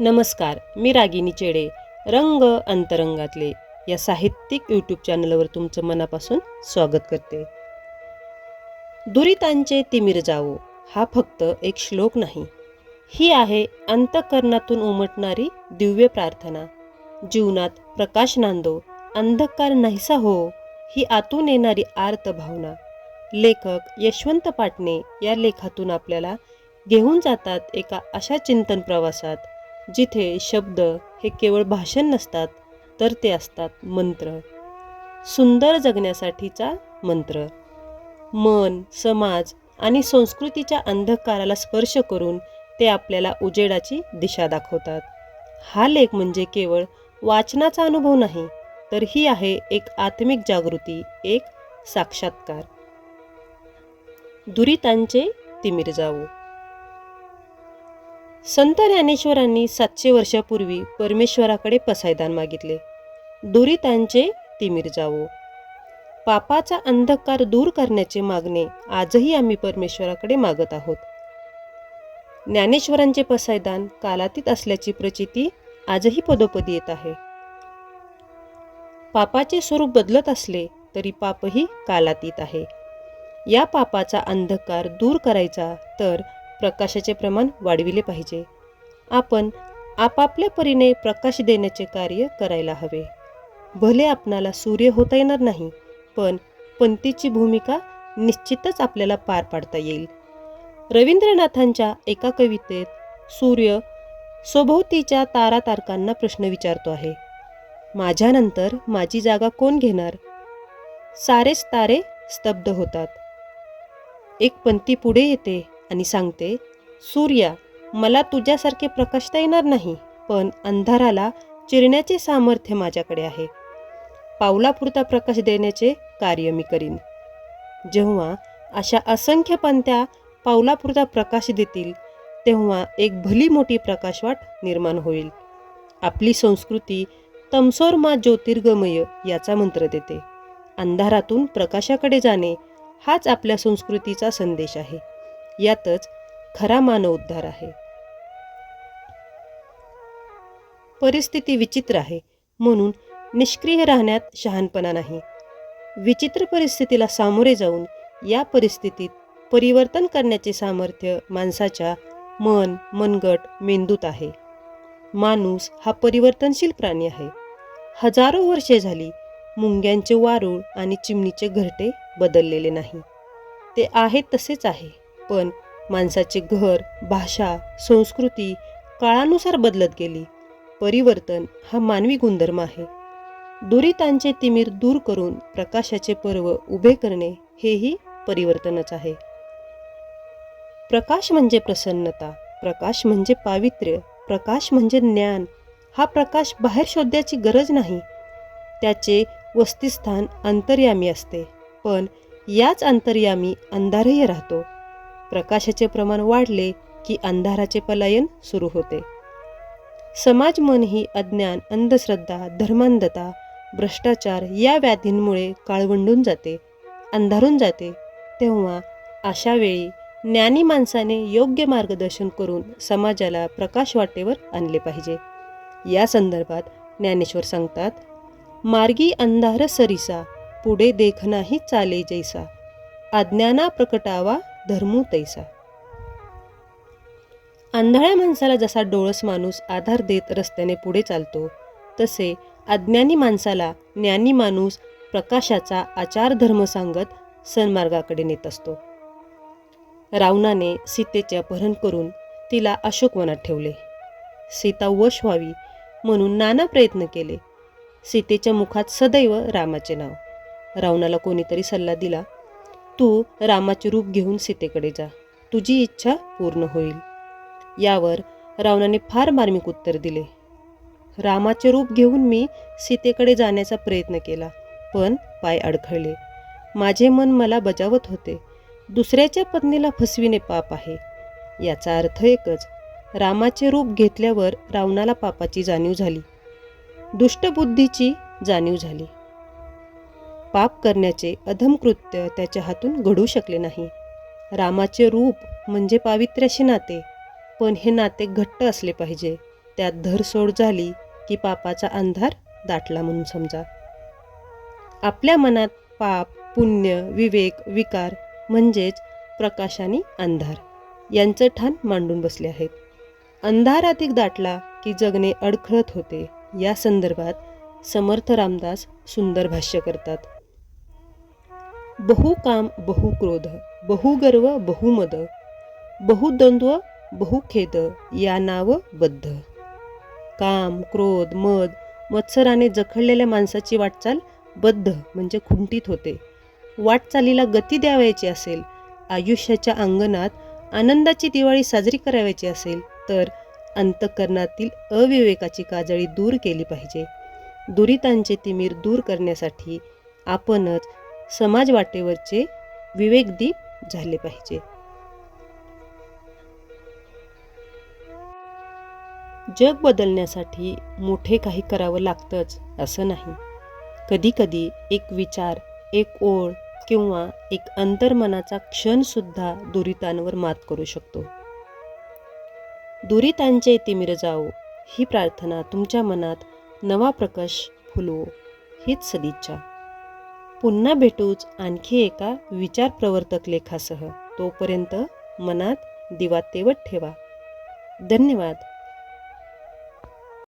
नमस्कार मी रागिनी चेडे रंग अंतरंगातले या साहित्यिक यूट्यूब चॅनलवर तुमचं मनापासून स्वागत करते. दुरितांचे तिमिर जावो हा फक्त एक श्लोक नाही. ही आहे अंतकरणातून उमटणारी दिव्य प्रार्थना. जीवनात प्रकाश नांदो अंधकार नाहीसा हो ही आतून येणारी आर्त भावना. लेखक यशवंत पाटणे या लेखातून आपल्याला घेऊन जातात एका अशा चिंतन प्रवासात. जिथे शब्द हे केवळ भाषण नसतात तर ते असतात मंत्र. सुंदर जगण्यासाठीचा मंत्र. मन समाज आणि संस्कृतीच्या अंधकाराला स्पर्श करून ते आपल्याला उजेडाची दिशा दाखवतात. हा लेख म्हणजे केवळ वाचनाचा अनुभव नाही तर ही आहे एक आत्मिक जागृती एक साक्षात्कार. दुरितांचे तिमिर जाऊ. संत ज्ञानेश्वरांनी सातशे वर्षापूर्वी परमेश्वराकडे पसायदान मागितले. दुरितांचे तिमीर जावो. पापाचा अंधकार दूर करण्याचे मागणे आजही आम्ही परमेश्वराकडे मागत आहोत. ज्ञानेश्वरांचे पसायदान कालातीत असल्याची प्रचिती आजही पदोपदी येत आहे. पापाचे स्वरूप बदलत असले तरी पापही कालातीत आहे. या पापाचा अंधकार दूर करायचा तर प्रकाशाचे प्रमाण वाढविले पाहिजे. आपण आपापल्या परीने प्रकाश देण्याचे कार्य करायला हवे. भले आपणाला सूर्य होता येणार नाही पण पंतीची भूमिका निश्चितच आपल्याला पार पाडता येईल. रवींद्रनाथांच्या एका कवितेत सूर्य स्वभोवतीच्या तारा तारकांना प्रश्न विचारतो आहे. माझ्यानंतर माझी जागा कोण घेणार? सारेच तारे स्तब्ध होतात. एक पंथी पुढे येते आणि सांगते सूर्या मला तुझ्यासारखे प्रकाशता येणार नाही पण अंधाराला चिरण्याचे सामर्थ्य माझ्याकडे आहे. पावलापुरता प्रकाश देण्याचे कार्य मी करीन. जेव्हा अशा असंख्य पंत्या पावलापुरता प्रकाश देतील तेव्हा एक भली मोठी प्रकाशवाट निर्माण होईल. आपली संस्कृती तमसोर मा ज्योतिर्गमय याचा मंत्र देते. अंधारातून प्रकाशाकडे जाणे हाच आपल्या संस्कृतीचा संदेश आहे. यातच खरा मानव उद्धार आहे. परिस्थिती विचित्र आहे म्हणून निष्क्रिय राहण्यात शहाणपणा नाही. विचित्र परिस्थितीला सामोरे जाऊन या परिस्थितीत परिवर्तन करण्याचे सामर्थ्य माणसाच्या मन मनगट मेंदूत आहे. माणूस हा परिवर्तनशील प्राणी आहे. हजारो वर्षे झाली मुंग्यांचे वारूळ आणि चिमणीचे घरटे बदललेले नाही. ते आहेत तसेच आहे. पण माणसाचे घर भाषा संस्कृती काळानुसार बदलत गेली. परिवर्तन हा मानवी गुणधर्म आहे. दुरितांचे तिमीर दूर करून प्रकाशाचे पर्व उभे करणे हेही परिवर्तनच आहे. प्रकाश म्हणजे प्रसन्नता प्रकाश म्हणजे पावित्र्य प्रकाश म्हणजे ज्ञान. हा प्रकाश बाहेर शोधण्याची गरज नाही. त्याचे वस्तिस्थान अंतर्यामी असते. पण याच अंतर्यामी अंधारही राहतो. प्रकाशाचे प्रमाण वाढले की अंधाराचे पलायन सुरू होते. समाज मन ही अज्ञान अंधश्रद्धा धर्मांधता भ्रष्टाचार या व्याधींमुळे काळवंडून जाते अंधारून जाते. तेव्हा अशा वेळी ज्ञानी माणसाने योग्य मार्गदर्शन करून समाजाला प्रकाश वाटेवर आणले पाहिजे. या संदर्भात ज्ञानेश्वर सांगतात मार्गी अंधार सरिसा पुढे देखनाही चाले जैसा. अज्ञाना प्रकटावा धर्मू तैसा. आंधळ्या माणसाला जसा डोळस माणूस आधार देत रस्त्याने पुढे चालतो तसे अज्ञानी माणसाला ज्ञानी माणूस प्रकाशाचा आचार धर्म सांगत सन्मार्गाकडे नेत असतो. रावणाने सीतेचे अपहरण करून तिला अशोकवनात ठेवले. सीता वश व्हावी म्हणून नाना प्रयत्न केले. सीतेच्या मुखात सदैव रामाचे नाव. रावणाला कोणीतरी सल्ला दिला तू रामाचे रूप घेऊन सीतेकडे जा. तुझी इच्छा पूर्ण होईल. यावर रावणाने फार मार्मिक उत्तर दिले. रामाचे रूप घेऊन मी सीतेकडे जाण्याचा प्रयत्न केला पण पाय अडखळले. माझे मन मला बजावत होते. दुसऱ्याच्या पत्नीला फसविणे पाप आहे. याचा अर्थ एकच रामाचे रूप घेतल्यावर रावणाला पापाची जाणीव झाली. दुष्टबुद्धीची जाणीव झाली. पाप करण्याचे अधमकृत्य त्याच्या हातून घडू शकले नाही. रामाचे रूप म्हणजे पावित्र्याशी नाते पण हे नाते घट्ट असले पाहिजे. त्यात धरसोड झाली की पापाचा अंधार दाटला म्हणून समजा. आपल्या मनात पाप पुण्य विवेक विकार म्हणजेच प्रकाश आणि अंधार. यांचं ठाण मांडून बसले आहेत. अंधार अधिक दाटला की जगणे अडखळत होते. या संदर्भात समर्थ रामदास सुंदर भाष्य करतात. बहु काम बहु क्रोध बहुगर्व बहुमद बहुद्वंद्व बहुखेद या नाव बद्ध. काम क्रोध मद मत्सराने जखडलेल्या माणसाची वाटचाल बद्ध म्हणजे खुंटीत होते. वाटचालीला गती द्यावयाची असेल आयुष्याच्या अंगणात आनंदाची दिवाळी साजरी करावयाची असेल तर अंतकरणातील अविवेकाची काजळी दूर केली पाहिजे. दुरितांचे तिमीर दूर करण्यासाठी आपणच समाज वाटेवरचे विवेकदीप झाले पाहिजे. जग बदलण्यासाठी मोठे काही करावं लागतंच असं नाही. कधीकधी एक विचार एक ओळ किंवा एक अंतर्मनाचा क्षणसुद्धा दुरितांवर मात करू शकतो. दुरितांचे तिमिर जाओ ही प्रार्थना तुमच्या मनात नवा प्रकाश फुलवो हीच सदिच्छा. पुन्हा भेटूच आणखी एका विचार प्रवर्तक लेखासह. तोपर्यंत मनात दिवा तेवत ठेवा. धन्यवाद.